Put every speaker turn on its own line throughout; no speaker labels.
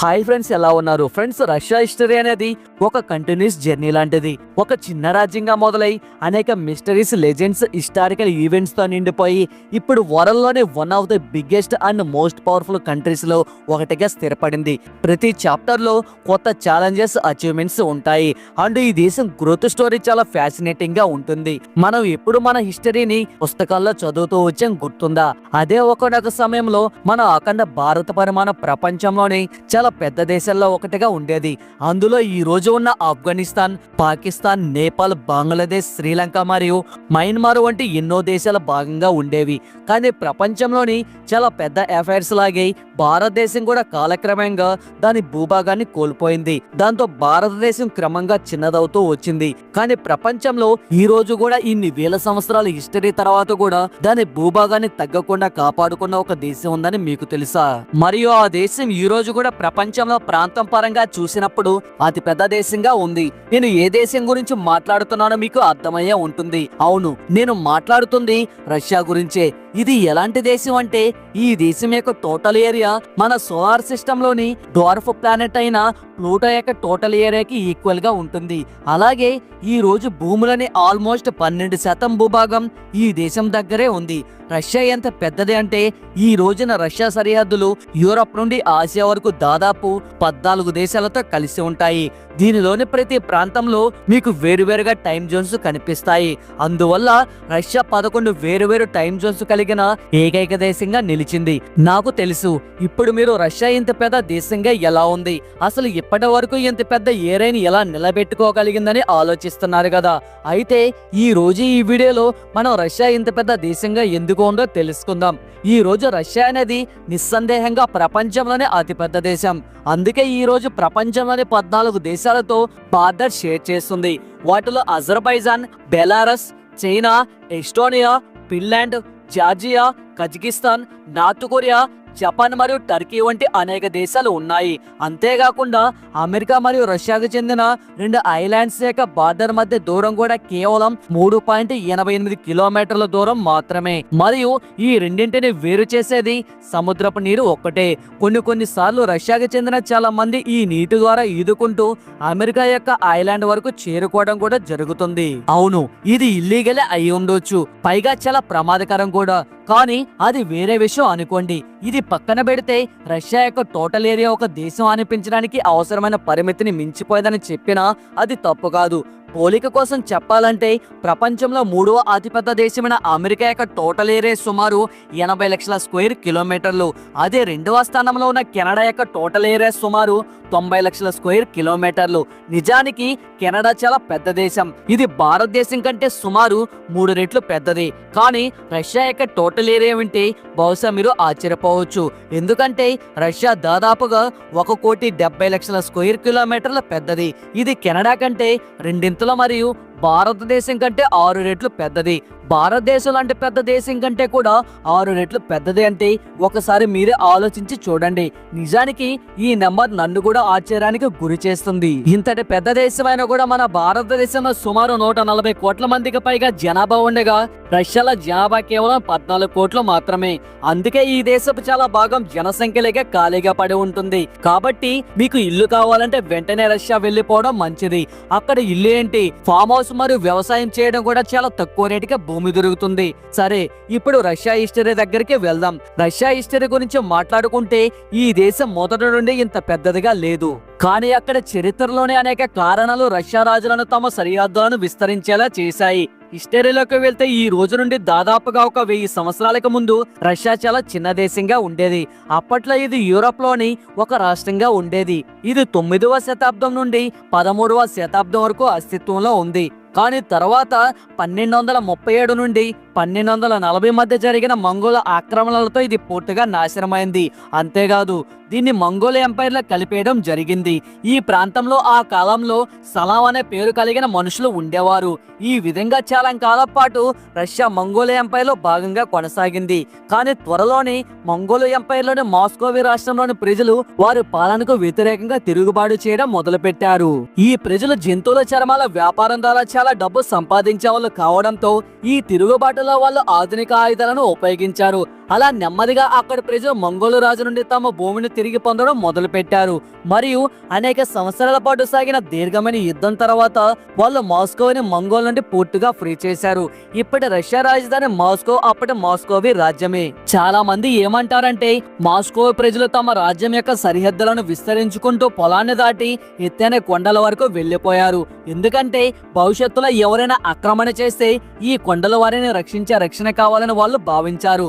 Hi friends ఎలా ఉన్నారు? Friends Russia history అనేది ఒక కంటిన్యూస్ జర్నీ లాంటిది. ఒక చిన్న రాజ్యంగా మొదలై అనేక మిస్టరీస్ లెజెండ్స్ హిస్టారికల్ ఈవెంట్స్తో నిండిపోయి ఇప్పుడు వరల్డ్లోనే one of the biggest and most powerful కంట్రీస్లో ఒకటిగా స్థిరపడింది. ప్రతి చాప్టర్లో కొత్త ఛాలెంజెస్ అచీవ్మెంట్స్ ఉంటాయి. అండ్ ఈ దేశం గ్రోత్ స్టోరీ చాలా ఫ్యాసినేటింగ్గా ఉంటుంది. మనం ఎప్పుడు మన హిస్టరీని పుస్తకాల్లో చదువుతూ వచ్చాం గుర్తుందా? అదే ఒకనొక సమయంలో మన అఖండ భారత పరిమాణ ప్రపంచంలోని చాలా పెద్ద దేశాల్లో ఒకటిగా ఉండేది. అందులో ఈ రోజు ఉన్న ఆఫ్ఘనిస్తాన్ పాకిస్తాన్ నేపాల్ బంగ్లాదేశ్ శ్రీలంక మరియు మయన్మార్ వంటి ఎన్నో దేశాల భాగంగా ఉండేవి. కానీ ప్రపంచంలోని చాలా పెద్ద అఫైర్స్ లాగే భారతదేశం కూడా కాలక్రమంగా దాని భూభాగాన్ని కోల్పోయింది. దాంతో భారతదేశం క్రమంగా చిన్నదవుతూ వచ్చింది. కానీ ప్రపంచంలో ఈ రోజు కూడా ఇన్ని వేల సంవత్సరాల హిస్టరీ తర్వాత కూడా దాని భూభాగాన్ని తగ్గకుండా కాపాడుకున్న ఒక దేశం ఉందని మీకు తెలుసా? మరియు ఆ దేశం ఈ రోజు కూడా ప్రపంచంలో ప్రాంతం పరంగా చూసినప్పుడు అతి పెద్ద దేశంగా ఉంది. నేను ఏ దేశం గురించి మాట్లాడుతున్నానో మీకు అర్థమయ్యే ఉంటుంది. అవును నేను మాట్లాడుతుంది రష్యా గురించే. ఇది ఎలాంటి దేశం అంటే ఈ దేశం యొక్క టోటల్ ఏరియా మన సోలార్ సిస్టమ్లోని డ్వార్ఫ్ ప్లానెట్ అయిన ప్లూటో యొక్క టోటల్ ఏరియాకి ఈక్వల్గా ఉంటుంది. అలాగే ఈ రోజు భూములని ఆల్మోస్ట్ పన్నెండు శాతం భూభాగం ఈ దేశం దగ్గరే ఉంది. రష్యా ఎంత పెద్దది అంటే ఈ రోజున రష్యా సరిహద్దులు యూరప్ నుండి ఆసియా వరకు దాదాపు పద్నాలుగు దేశాలతో కలిసి ఉంటాయి. దీనిలోని ప్రతి ప్రాంతంలో మీకు వేరువేరుగా టైం జోన్స్ కనిపిస్తాయి. అందువల్ల రష్యా పదకొండు వేరువేరు టైం జోన్స్ కలిగిన ఏకైక దేశంగా నిలిచింది. నాకు తెలుసు ఇప్పుడు మీరు రష్యా ఇంత పెద్ద దేశంగా ఎలా ఉంది? అసలు ఇప్పటి వరకు ఇంత పెద్ద ఏరైని ఎలా నిలబెట్టుకోగలిగిందని ఆలోచిస్తున్నారు కదా. అయితే ఈ రోజు ఈ వీడియోలో మనం రష్యా ఇంత పెద్ద దేశంగా ఎందుకు ఉందో తెలుసుకుందాం. ఈ రోజు రష్యా అనేది నిస్సందేహంగా ప్రపంచంలోనే అతిపెద్ద దేశం. అందుకే ఈ రోజు ప్రపంచంలోని పద్నాలుగు దేశాలతో బార్డర్ షేర్ చేస్తుంది. వాటిలో Azerbaijan Belarus China Estonia Finland Georgia Kazakhstan North Korea Japan మరియు టర్కీ వంటి అనేక దేశాలు ఉన్నాయి. అంతేకాకుండా అమెరికా మరియు రష్యాకు చెందిన రెండు ఐలాండ్స్ యొక్క బార్డర్ మధ్య దూరం కూడా కేవలం మూడు పాయింట్ ఎనభై ఎనిమిది కిలోమీటర్ల దూరం మాత్రమే. మరియు ఈ రెండింటిని వేరు చేసేది సముద్రపు నీరు ఒక్కటే. కొన్ని కొన్ని సార్లు రష్యాకు చెందిన చాలా మంది ఈ నీటి ద్వారా ఈదుకుంటూ అమెరికా యొక్క ఐలాండ్ వరకు చేరుకోవడం కూడా జరుగుతుంది. అవును ఇది ఇల్లీగలే అయి ఉండొచ్చు. పైగా చాలా ప్రమాదకరం కూడా. కానీ అది వేరే విషయం అనుకోండి. ఇది పక్కన పెడితే రష్యా యొక్క టోటల్ ఏరియా ఒక దేశం అనిపించడానికి అవసరమైన పరిమితిని మించిపోయిందని చెప్పినా అది తప్పు కాదు. పోలిక కోసం చెప్పాలంటే ప్రపంచంలో మూడవ అతిపెద్ద దేశమైన అమెరికా యొక్క టోటల్ ఏరియా సుమారు ఎనభై లక్షల స్క్వేర్ కిలోమీటర్లు. అదే రెండవ స్థానంలో ఉన్న కెనడా యొక్క టోటల్ ఏరియా సుమారు తొంభై లక్షల స్క్వేర్ కిలోమీటర్లు. నిజానికి కెనడా చాలా పెద్ద దేశం. ఇది భారతదేశం కంటే సుమారు మూడు రెట్లు పెద్దది. కానీ రష్యా యొక్క టోటల్ ఏరియా వింటే బహుశా మీరు ఆశ్చర్యపోవచ్చు. ఎందుకంటే రష్యా దాదాపుగా ఒక కోటి డెబ్బై లక్షల స్క్వేర్ కిలోమీటర్ల పెద్దది. ఇది కెనడా కంటే రెండింతల మరియు భారతదేశం కంటే ఆరు రెట్లు పెద్దది. భారతదేశం లాంటి పెద్ద దేశం కంటే కూడా ఆరు రెట్లు పెద్దది అంటే ఒకసారి మీరే ఆలోచించి చూడండి. నిజానికి ఈ నెంబర్ నన్ను కూడా ఆశ్చర్యానికి గురి చేస్తుంది. ఇంతటి పెద్ద దేశమైనా కూడా మన భారతదేశంలో సుమారు నూట నలభై కోట్ల మందికి పైగా జనాభా ఉండగా రష్యాలో జనాభా కేవలం పద్నాలుగు కోట్లు మాత్రమే. అందుకే ఈ దేశపు చాలా భాగం జనసంఖ్యలేక ఖాళీగా పడి ఉంటుంది. కాబట్టి మీకు ఇల్లు కావాలంటే వెంటనే రష్యా వెళ్ళిపోవడం మంచిది. అక్కడ ఇల్లు ఏంటి? ఫామ్ హౌస్ మరియు వ్యవసాయం చేయడం కూడా చాలా తక్కువ రేటుగా భూమి దొరుకుతుంది. సరే ఇప్పుడు రష్యా హిస్టరీ దగ్గరికి వెళ్దాం. రష్యా హిస్టరీ గురించి మాట్లాడుకుంటే ఈ దేశం మొదటి నుండి ఇంత పెద్దదిగా లేదు. కానీ అక్కడ చరిత్రలోనే అనేక కారణాలు రష్యా రాజులను తమ సరిహద్దులను విస్తరించేలా చేశాయి. హిస్టరీలోకి వెళ్తే ఈ రోజు నుండి దాదాపుగా ఒక వెయ్యి సంవత్సరాలకు ముందు రష్యా చాలా చిన్న దేశంగా ఉండేది. అప్పట్లో ఇది యూరోప్లోని ఒక రాష్ట్రంగా ఉండేది. ఇది తొమ్మిదవ శతాబ్దం నుండి పదమూడవ శతాబ్దం వరకు అస్తిత్వంలో ఉంది. కానీ తర్వాత పన్నెండు వందల ముప్పై ఏడు నుండి పన్నెండు వందల నలభై మధ్య జరిగిన మంగోల ఆక్రమణలతో ఇది పూర్తిగా నాశనమైంది. అంతేకాదు దీన్ని మంగోల ఎంపైర్లో కలిపేయడం జరిగింది. ఈ ప్రాంతంలో ఆ కాలంలో సలాం అనే పేరు కలిగిన మనుషులు ఉండేవారు. ఈ విధంగా చాలా కాలం పాటు రష్యా మంగోల ఎంపైర్లో భాగంగా కొనసాగింది. కానీ త్వరలోనే మంగోల ఎంపైర్లోని మాస్కోవి రాష్ట్రంలోని ప్రజలు వారి పాలనకు వ్యతిరేకంగా తిరుగుబాటు చేయడం మొదలుపెట్టారు. ఈ ప్రజలు జంతువుల చర్మాల వ్యాపారం ద్వారా చాలా డబ్బు సంపాదించే వాళ్ళు కావడంతో ఈ తిరుగుబాటులో వాళ్ళు ఆధునిక ఆయుధాలను ఉపయోగించారు. అలా నెమ్మదిగా అక్కడ ప్రజలు మంగోలు రాజు నుండి తమ భూమిని తిరిగి పొందడం మొదలుపెట్టారు. మరియు అనేక సంవత్సరాల పాటు సాగిన దీర్ఘమైన యుద్ధం తర్వాత వాళ్ళు మాస్కోని మంగోల్ నుండి పూర్తిగా ఫ్రీ చేశారు. ఇప్పటి రష్యా రాజధాని మాస్కో అప్పటి మాస్కోవి రాజ్యమే. చాలా మంది ఏమంటారంటే మాస్కో ప్రజలు తమ రాజ్యం యొక్క సరిహద్దులను విస్తరించుకుంటూ పొలాన్ని దాటి ఎత్తైన కొండల వరకు వెళ్ళిపోయారు ఎందుకంటే భవిష్యత్తులో ఎవరైనా ఆక్రమణ చేస్తే ఈ కొండల వారిని రక్షించే రక్షణ కావాలని వాళ్ళు భావించారు.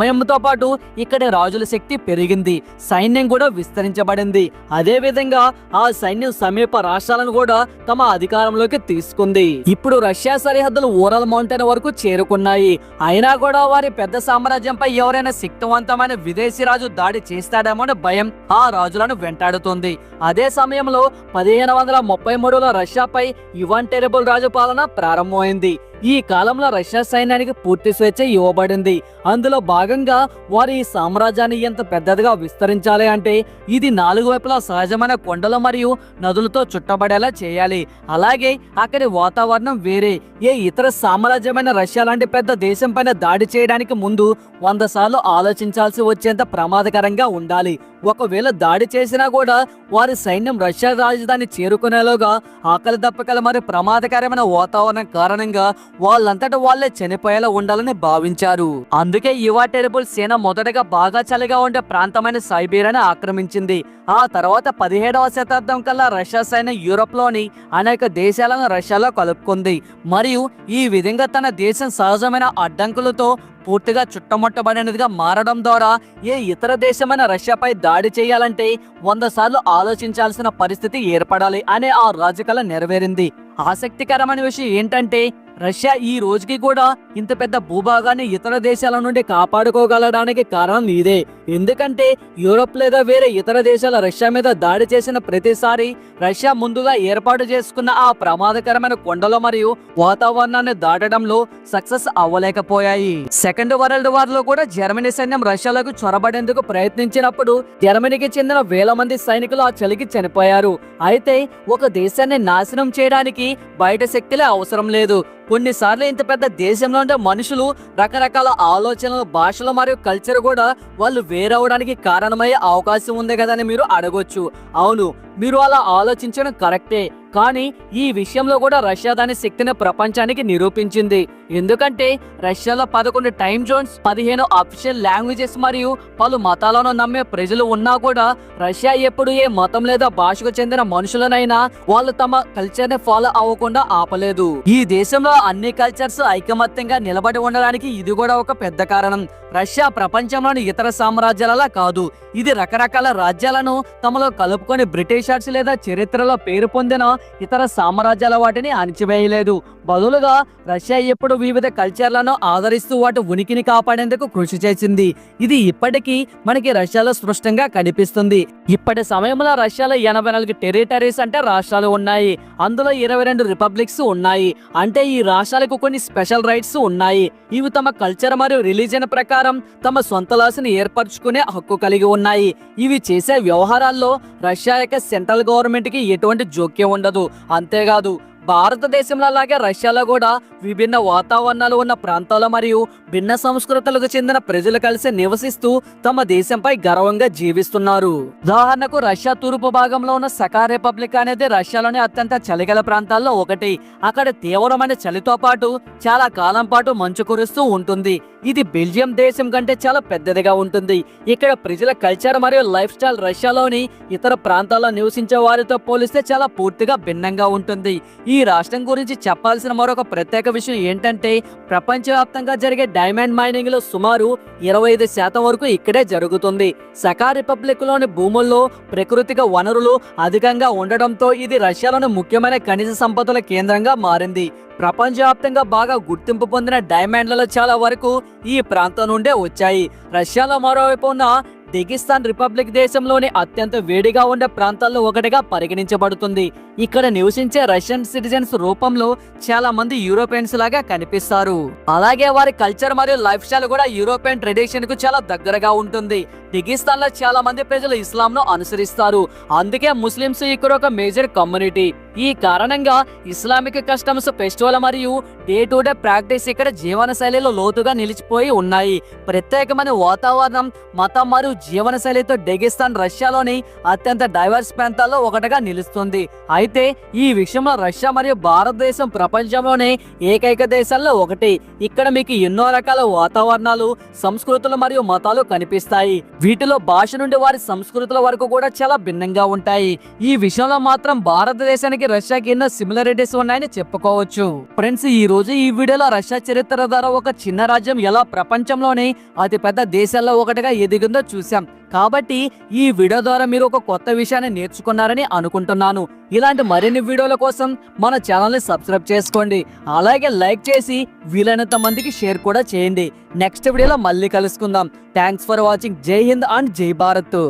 సమయంతో పాటు ఇక్కడి రాజుల శక్తి పెరిగింది. సైన్యం కూడా విస్తరించబడింది. అదే విధంగా ఆ సైన్యం సమీప రాష్ట్రాలను కూడా తమ అధికారంలోకి తీసుకుంది. ఇప్పుడు రష్యా సరిహద్దులు ఊరల్ మౌంటైన్ వరకు చేరుకున్నాయి. అయినా కూడా వారి పెద్ద సామ్రాజ్యంపై ఎవరైనా శక్తివంతమైన విదేశీ రాజు దాడి చేస్తాడేమో భయం ఆ రాజులను వెంటాడుతుంది. అదే సమయంలో పదిహేను వందల ముప్పై మూడులో రష్యాపై యువన్ టెరబుల్ రాజు పాలన ప్రారంభమైంది. ఈ కాలంలో రష్యా సైన్యానికి పూర్తి స్వేచ్ఛ ఇవ్వబడింది. అందులో భాగంగా వారి ఈ సామ్రాజ్యాన్ని ఎంత పెద్దదిగా విస్తరించాలి అంటే ఇది నాలుగు వైపులా సహజమైన కొండలు మరియు నదులతో చుట్టబడేలా చేయాలి. అలాగే అక్కడి వాతావరణం వేరే. ఏ ఇతర సామ్రాజ్యమైన రష్యా లాంటి పెద్ద దేశం పైన దాడి చేయడానికి ముందు వంద సార్లు ఆలోచించాల్సి వచ్చేంత ప్రమాదకరంగా ఉండాలి. ఒకవేళ దాడి చేసినా కూడా వారి సైన్యం రష్యా రాజధాని చేరుకునేలోగా ఆకలి దప్పకల మరియు ప్రమాదకరమైన వాతావరణం కారణంగా వాళ్ళంతట వాళ్ళే చనిపోయేలా ఉండాలని భావించారు. అందుకే యువా టెరిబుల్ సేన మొదటగా బాగా చలిగా ఉండే ప్రాంతమైన సైబీరియాని ఆక్రమించింది. ఆ తర్వాత పదిహేడవ శతాబ్దం కల్లా రష్యా సైన్యం యూరోప్లోని అనేక దేశాలను రష్యాలో కలుపుకుంది. మరియు ఈ విధంగా తన దేశం సహజమైన అడ్డంకులతో పూర్తిగా చుట్టముట్టబడినదిగా మారడం ద్వారా ఏ ఇతర దేశమైన రష్యాపై దాడి చేయాలంటే వంద సార్లు ఆలోచించాల్సిన పరిస్థితి ఏర్పడాలి అనే ఆ రాజకళ నెరవేరింది. ఆసక్తికరమైన విషయం ఏంటంటే రష్యా ఈ రోజుకి కూడా ఇంత పెద్ద భూభాగాన్ని ఇతర దేశాల నుండి కాపాడుకోగలడానికి కారణం ఇదే. ఎందుకంటే యూరోప్ లేదా వేరే ఇతర దేశాల రష్యా మీద దాడి చేసిన ప్రతిసారి రష్యా ముందుగా ఏర్పాటు చేసుకున్న ఆ ప్రమాదకరమైన కొండలు మరియు వాతావరణాన్ని దాటడంలో సక్సెస్ అవ్వలేకపోయాయి. సెకండ్ వరల్డ్ వార్లో కూడా జర్మనీ సైన్యం రష్యాలకు చొరబడేందుకు ప్రయత్నించినప్పుడు జర్మనీకి చెందిన వేల మంది సైనికులు ఆ చలికి చనిపోయారు. అయితే ఒక దేశాన్ని నాశనం చేయడానికి బయట శక్తులే అవసరం లేదు. కొన్నిసార్లు ఇంత పెద్ద దేశంలో ఉండే మనుషులు రకరకాల ఆలోచనలు భాషలు మరియు కల్చర్ కూడా వాళ్ళు వేరవడానికి కారణమయ్యే అవకాశం ఉంది కదని మీరు అడగొచ్చు. అవును మీరు అలా ఆలోచించడం కరెక్టే. కానీ ఈ విషయంలో కూడా రష్యా దాని శక్తిని ప్రపంచానికి నిరూపించింది. ఎందుకంటే రష్యాలో పదకొండు టైం జోన్స్ పదిహేను అఫీషియల్ లాంగ్వేజెస్ మరియు పలు మతాలను నమ్మే ప్రజలు ఉన్నా కూడా రష్యా ఎప్పుడు ఏ మతం లేదా భాషకు చెందిన మనుషులనైనా వాళ్ళు తమ కల్చర్ని ఫాలో అవ్వకుండా ఆపలేదు. ఈ దేశంలో అన్ని కల్చర్స్ ఐకమత్యంగా నిలబడి ఉండడానికి ఇది కూడా ఒక పెద్ద కారణం. రష్యా ప్రపంచంలోని ఇతర సామ్రాజ్యాలలా కాదు. ఇది రకరకాల రాజ్యాలను తమలో కలుపుకొని బ్రిటిషర్స్ లేదా చరిత్రలో పేరు పొందిన ఇతర సామ్రాజ్యాల వాటిని అణిచివేయలేదు. బదులుగా రష్యా ఎప్పుడు వివిధ కల్చర్లను ఆదరిస్తూ వాటి ఉనికిని కాపాడేందుకు కృషి చేసింది. ఇది ఇప్పటికీ మనకి రష్యాలో స్పష్టంగా కనిపిస్తుంది. ఇప్పటి సమయంలో రష్యాలో ఎనభై నాలుగు టెరిటరీస్ అంటే రాష్ట్రాలు ఉన్నాయి. అందులో ఇరవై రెండు రిపబ్లిక్స్ ఉన్నాయి. అంటే ఈ రాష్ట్రాలకు కొన్ని స్పెషల్ రైట్స్ ఉన్నాయి. ఇవి తమ కల్చర్ మరియు రిలీజన్ ప్రకారం తమ సొంత లాసుని ఏర్పరచుకునే హక్కు కలిగి ఉన్నాయి. ఇవి చేసే వ్యవహారాల్లో రష్యా యొక్క సెంట్రల్ గవర్నమెంట్కి ఎటువంటి జోక్యం ఉండదు. అంతేకాదు భారతదేశంలో అలాగే రష్యాలో కూడా విభిన్న వాతావరణాలు ఉన్న ప్రాంతాలు మరియు భిన్న సంస్కృతులకు చెందిన ప్రజలు కలిసి నివసిస్తూ తమ దేశంపై గర్వంగా జీవిస్తున్నారు. ఉదాహరణకు రష్యా తూర్పు భాగంలో ఉన్న సకా రిపబ్లిక్ అనేది రష్యాలోని అత్యంత చలిగల ప్రాంతాల్లో ఒకటి. అక్కడ తీవ్రమైన చలితో పాటు చాలా కాలం పాటు మంచు కురుస్తూ ఉంటుంది. ఇది బెల్జియం దేశం కంటే చాలా పెద్దదిగా ఉంటుంది. ఇక్కడ ప్రజల కల్చర్ మరియు లైఫ్ స్టైల్ రష్యాలోని ఇతర ప్రాంతాల్లో నివసించే వారితో పోలిస్తే చాలా పూర్తిగా భిన్నంగా ఉంటుంది. ఈ ఈ రాష్ట్రం గురించి చెప్పాల్సిన మరొక ప్రత్యేక విషయం ఏంటంటే ప్రపంచవ్యాప్తంగా జరిగే డైమండ్ మైనింగ్లో సుమారు ఇరవై ఐదు శాతం వరకు ఇక్కడే జరుగుతుంది. సకా రిపబ్లిక్లోని భూముల్లో ప్రకృతిక వనరులు అధికంగా ఉండడంతో ఇది రష్యాలోని ముఖ్యమైన ఖనిజ సంపదల కేంద్రంగా మారింది. ప్రపంచవ్యాప్తంగా బాగా గుర్తింపు పొందిన డైమండ్లలో చాలా వరకు ఈ ప్రాంతం నుండే వచ్చాయి. రష్యాలో మరోవైపు ఉన్న డెగిస్తాన్ రిపబ్లిక్ దేశంలోని అత్యంత వేడిగా ఉండే ప్రాంతాల్లో ఒకటిగా పరిగణించబడుతుంది. ఇక్కడ నివసించే రష్యన్ సిటిజన్స్ రూపంలో చాలా మంది యూరోపియన్స్ లాగా కనిపిస్తారు. అలాగే వారి కల్చర్ మరియు లైఫ్ స్టైల్ కూడా యూరోపియన్ ట్రెడిషన్కు చాలా దగ్గరగా ఉంటుంది. డిగిస్తాన్లో చాలా మంది ప్రజలు ఇస్లాం ను అనుసరిస్తారు. అందుకే ముస్లింస్ ఇక్కడ ఒక మేజర్ కమ్యూనిటీ. ఈ కారణంగా ఇస్లామిక్ కస్టమ్స్ ఫెస్టివల్ మరియు డే టు డే ప్రాక్టీస్ ఇక్కడ జీవన శైలిలో లోతుగా నిలిచిపోయి ఉన్నాయి. ప్రత్యేకమైన వాతావరణం మతం మరియు జీవన శైలితో డెగిస్తాన్ రష్యాలోని అత్యంత డైవర్స్ ప్రాంతాల్లో ఒకటిగా నిలుస్తుంది. అయితే ఈ విషయంలో రష్యా మరియు భారతదేశం ప్రపంచంలోనే ఏకైక దేశాల్లో ఒకటి. ఇక్కడ మీకు ఎన్నో రకాల వాతావరణాలు సంస్కృతులు మరియు మతాలు కనిపిస్తాయి. వీటిలో భాష నుండి వారి సంస్కృతుల వరకు కూడా చాలా భిన్నంగా ఉంటాయి. ఈ విషయంలో మాత్రం భారతదేశానికి రష్యాకి ఎన్నో సిమిలారిటీస్ ఉన్నాయని చెప్పుకోవచ్చు. ఫ్రెండ్స్ ఈ రోజు ఈ వీడియోలో రష్యా చరిత్ర ద్వారా ఒక చిన్న రాజ్యం ఎలా ప్రపంచంలోనే అతి పెద్ద దేశాల్లో ఒకటిగా ఎదిగిందో చూసాం కాబట్టి ఈ వీడియో ద్వారా మీరు ఒక కొత్త విషయాన్ని నేర్చుకున్నారని అనుకుంటున్నాను. ఇలాంటి మరిన్ని వీడియోల కోసం మన ఛానల్ని సబ్స్క్రైబ్ చేసుకోండి. అలాగే లైక్ చేసి వీలైనంత మందికి షేర్ కూడా చేయండి. నెక్స్ట్ వీడియోలో మళ్ళీ కలుసుకుందాం. థ్యాంక్స్ ఫర్ వాచింగ్ జై హింద్ అండ్ జై భారత్